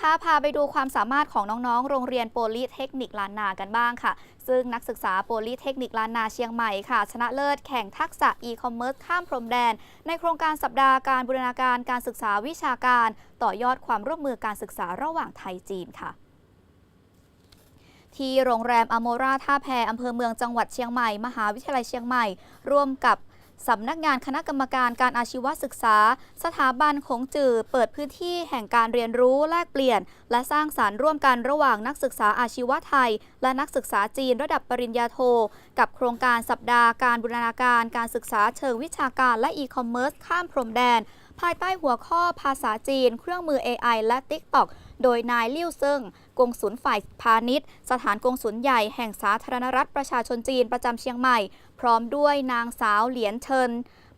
คะพาไปดูความสามารถของน้องๆ โรงเรียนโปลิเทคนิคลานนากันบ้างค่ะ ซึ่งนักศึกษาโปลิเทคนิคลานนาเชียงใหม่ค่ะ ชนะเลิศแข่งทักษะอีคอมเมิร์ซข้ามพรมแดน ในโครงการสัปดาห์การบูรณาการการศึกษาวิชาการ ต่อยอดความร่วมมือการศึกษาระหว่างไทยจีนค่ะที่โรงแรมอโมราท่าแพอำเภอเมืองจังหวัดเชียงใหม่ มหาวิทยาลัยเชียงใหม่ ร่วมกับ สำนักงานคณะกรรมการการอาชีวศึกษา สถาบันคงจือเปิดพื้นที่แห่งการเรียนรู้แลกเปลี่ยน และสร้างสารรค์ร่วมกันระหว่างนักศึกษาอาชีวะไทย และนักศึกษาจีนระดับปริญญาโท กับโครงการสัปดาห์การบูรณาการการศึกษาเชิงวิชาการและอีคอมเมิร์ซข้ามพรมแดน ภายใต้หัวข้อภาษาจีน เครื่องมือ AI และ TikTok โดยนายลิ่วเซิงกงสุลฝ่ายพาณิชย์ สถานกงสุลใหญ่แห่งสาธารณรัฐประชาชนจีนประจำเชียงใหม่ พร้อมด้วยนางสาวเหลียนเชิน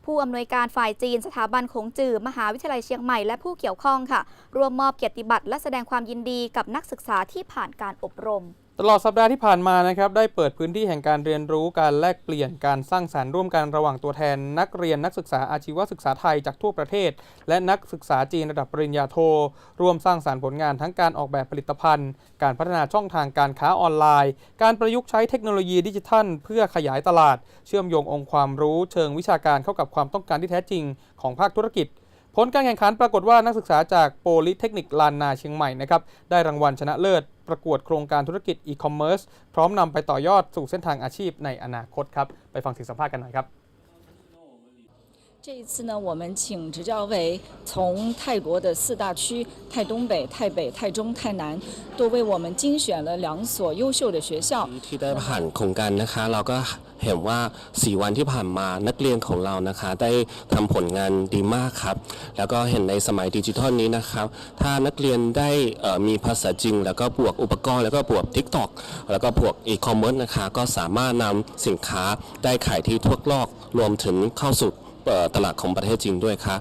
ผู้อำนวยการฝ่ายจีนสถาบันขงจื่อมหาวิทยาลัยเชียงใหม่และผู้เกี่ยวข้องค่ะรวมมอบเกียรติบัตรและแสดงความยินดีกับนักศึกษาที่ผ่านการอบรมตลอดสัปดาห์ที่ผ่านมานะครับได้เปิดพื้นที่แห่งการเรียนรู้การแลกเปลี่ยนการสร้างสารรค์ร่วมกันระหว่างตัวแทน นักเรียนนักศึกษาอาชีวศึกษาไทยจากทั่วประเทศ และนักศึกษาจีนระดับปริญญาโทร่วมสร้างสารรค์ผลงานทั้งการออกแบบผลิตภัณฑ์ การพัฒนาช่องทางการค้าออนไลน์ การประยุกต์ใช้เทคโนโลยีดิจิทัล เพื่อขยายตลาด เชื่อมโยงองค์ความรู้เชิงวิชาการเข้ากับความต้องการที่แท้จริงของภาคธุรกิจผลการแข่งขันปรากฏว่านักศึกษาจากโปลิเทคนิคลานนาเชียงใหม่นะครับได้รางวัลชนะเลิศ ประกวดโครงการธุรกิจอีคอมเมิร์ซพร้อมนำไปต่อยอดสู่เส้นทางอาชีพในอนาคตครับ ไปฟังเสียงสัมภาษณ์กันหน่อยครับ 这一次呢，我们请执教委从泰国的四大区——泰东北、泰北、泰中、泰南，都为我们精选了两所优秀的学校。 ที่ได้ผ่านโครงการนะคะ เราก็เห็นว่า 4 วันที่ผ่านมานักเรียนของเรานะคะ ได้ทำผลงานดีมากครับ แล้วก็เห็นในสมัยดิจิทัลนี้นะครับ ถ้านักเรียนได้เอ่อมีภาษาจริง แล้วก็บวกอุปกรณ์ แล้วก็บวก TikTok แล้วก็บวกอีคอมเมิร์ซนะคะ ก็สามารถนำสินค้าได้ขายที่ทั่วโลกรวมถึงเข้าสู่เอ่อ ตลาดของประเทศจีนด้วยครับ